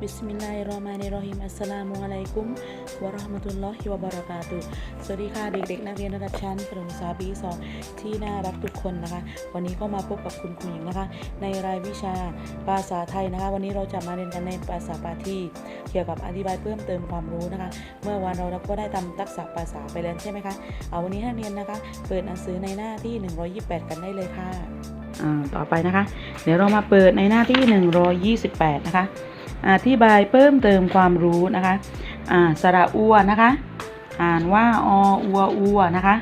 บิสมิลลาฮิรเราะห์มานิรเราะฮีมอัสสลามุอะลัยกุมวะเราะห์มะตุลลอฮิวะบะเราะกาตุสวัสดีค่ะเด็กๆ นักเรียนระดับชั้นประถมศึกษาปีสองที่น่ารักทุกคนนะคะ วันนี้ก็มาพบกับคุณครูหญิงนะคะ ในรายวิชาภาษาไทยนะคะ วันนี้เราจะมาเรียนกันในภาษาปาทีเกี่ยวกับอธิบายเพิ่มเติมความรู้นะคะ เมื่อวานเราก็ได้ทำทักษะภาษาไปแล้วใช่ไหมคะเอาวันนี้ให้นักเรียนนะคะ เปิดหนังสือในหน้าที่ 128 กันได้เลยค่ะต่อไปนะคะ เดี๋ยวเรามาเปิดในหน้าที่ 128 นะคะ อธิบายเพิ่มเติมความรู้นะคะอ่าสระอัวนะคะ อ่านว่าออัวอัวนะคะ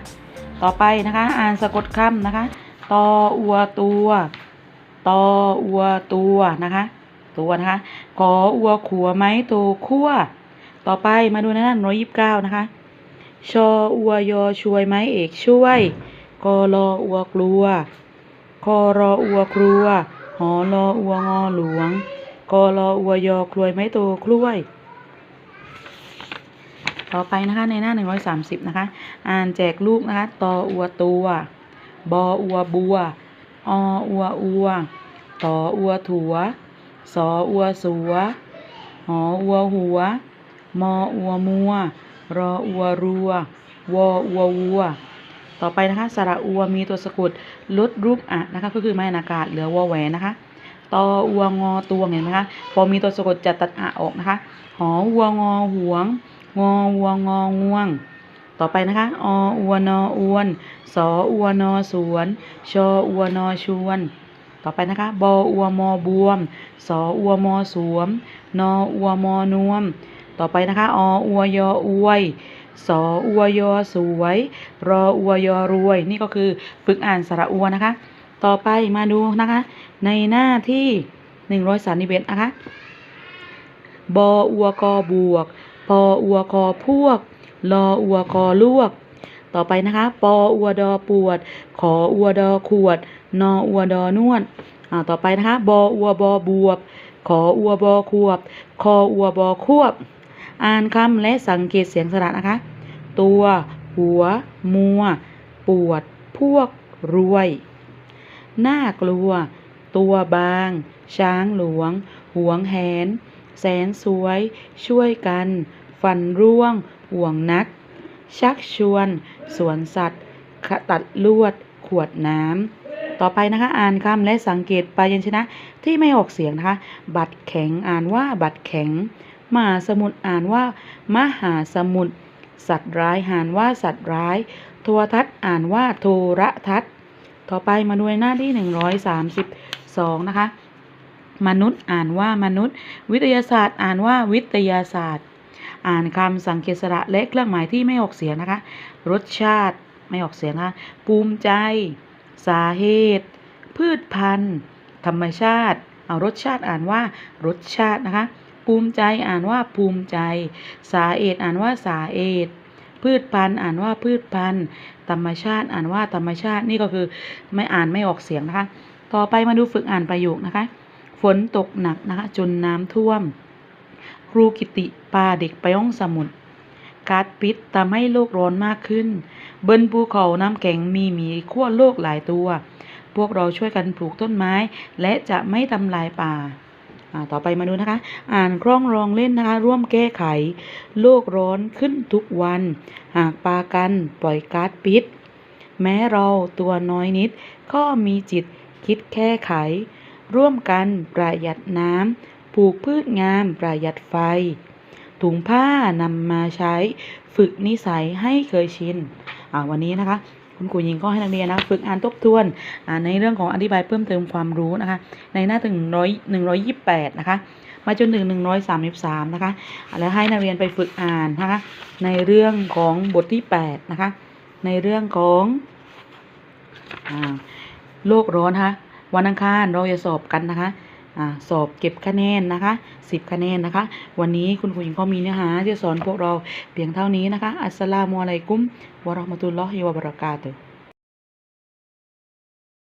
ต่อไปนะคะ อ่านสะกดคำนะคะตออัวตัวตออัวตัวนะคะ ตัวนะคะขออัวขัวไม้โตคั่วต่อไปมาดูในหน้าร้อยยิบเก้านะคะ ชออัวยอช่วยไม้เอกช่วยกอรออัวกลัวคอรออัวครัว หอรออัวงอหลวง กอรออัวยอครวยไม้โตคล้วย ต่อไปนะคะในหน้า 130 นะคะ อ่านแจกลูกนะคะตออัวตัวบออัวบัว ออัวอัวตออัวถัวสออัวสัว หออัวหัว มออัวมัว รออัวรัว วออัววัวต่อไปนะคะสระอัวมีตัวสะกดลดรูปอะนะคะก็คือไม่อากาศเหลือวอแหวนนะคะ ตออัวงอตัวเห็นไหมคะพอมีตัวสะกดจะตัดอะออกนะคะหอวัวงอหวง งอวัวงอง่วง ต่อไปนะคะออัวนออวนสออัวนอสวนชออัวนอชวน ต่อไปนะคะบออัวมอบวมสออัวมอสวม นออัวมอนวม ต่อไปนะคะออัวยออวยสออัวยอสวย รออัวยอรวย นี่ก็คือฝึกอ่านสระอัวนะคะ ต่อไปมาดูนะคะ ในหน้าที่หนึ่งร้อยสามสิบเอ็ดนะคะบออัวกอบวกปออัวกอพวกลออัวกอลวก ต่อไปนะคะปออัวดอปวด ขออัวดอขวด นออัวดอนวดอ่าต่อไปนะคะบออัวบอบวบ ขออัวบอควบ คออัวบอควบ อ่านคำและสังเกตเสียงสระนะคะ ตัว หัว มัว ปวด พวก รวย น่ากลัว ตัวบาง ช้างหลวง หวงแหน แสนสวย ช่วยกัน ฟันร่วง ห่วงนัก ชักชวน สวนสัตว์ขตัดลวด ขวดน้ำ ต่อไปนะคะ อ่านคำและสังเกตปลายัญชนะที่ไม่ออกเสียงนะคะ บัตรแข็งอ่านว่าบัตรแข็ง มหาสมุทรอ่านว่ามหาสมุทรสัตว์ร้ายอ่านว่าสัตว์ร้าย โทรทัศน์อ่านว่าโทรทัศน์ ต่อไปมาดูในหน้าที่ 132 นะคะ มนุษย์อ่านว่ามนุษย์ วิทยาศาสตร์ อ่านว่าวิทยาศาสตร์ อ่านคำสังเกตสระและเครื่องหมายที่ไม่ออกเสียงนะคะ รสชาติไม่ออกเสียงนะคะภูมิใจ สาเหตุ พืชพันธุ์ ธรรมชาติ เอารสชาติอ่านว่ารสชาตินะคะ ภูมิใจอ่านว่าภูมิใจ สาเหตุอ่านว่าสาเหตุ พืชพันธุ์อ่านว่าพืชพันธุ์ธรรมชาติ อ่านว่าธรรมชาตินี่ก็คือไม่อ่านไม่ออกเสียงนะคะ ต่อไปมาดูฝึกอ่านประโยคนะคะ ฝนตกหนักนะคะ จนน้ำท่วม ครูกิติพาเด็กไปห้องสมุดก๊าซพิษทำให้โลกร้อนมากขึ้น บนภูเขาน้ำแข็งมีหมีขั้วโลกหลายตัว พวกเราช่วยกันปลูกต้นไม้ และจะไม่ทำลายป่า ต่อไปมาดูนะคะ อ่านคล่องรองเล่นนะคะ ร่วมแก้ไข โลกร้อนขึ้นทุกวัน หากปากันปล่อยก๊าซพิษ แม้เราตัวน้อยนิด ก็มีจิตคิดแก้ไข ร่วมกันประหยัดน้ำปลูกพืชงามประหยัดไฟ ถุงผ้านำมาใช้ ฝึกนิสัยให้เคยชินวันนี้นะคะ คุณครูหญิงก็ให้นักเรียนนะฝึกอ่านทบทวนในเรื่องของอธิบายเพิ่มเติมความรู้นะคะ ในหน้าถึงร้อยหนึ่งร้อยยี่แปดนะคะ มาจนถึงหนึ่งร้อยสามสิบสามนะคะ แล้วให้นักเรียนไปฝึกอ่านนะคะ ในเรื่องของบทที่แปดนะคะ ในเรื่องของอโลกร้อนนะคะวันอังคารเราจะสอบกันนะคะ สอบเก็บคะแนนนะคะ 10 คะแนนนะคะ วันนี้คุณครูหญิงก็มีเนื้อหาที่จะสอนพวกเราเพียงเท่านี้นะคะ อัสสลามุอะลัยกุมวะเราะห์มะตุลลอฮิวะบะเราะกาตุฮ์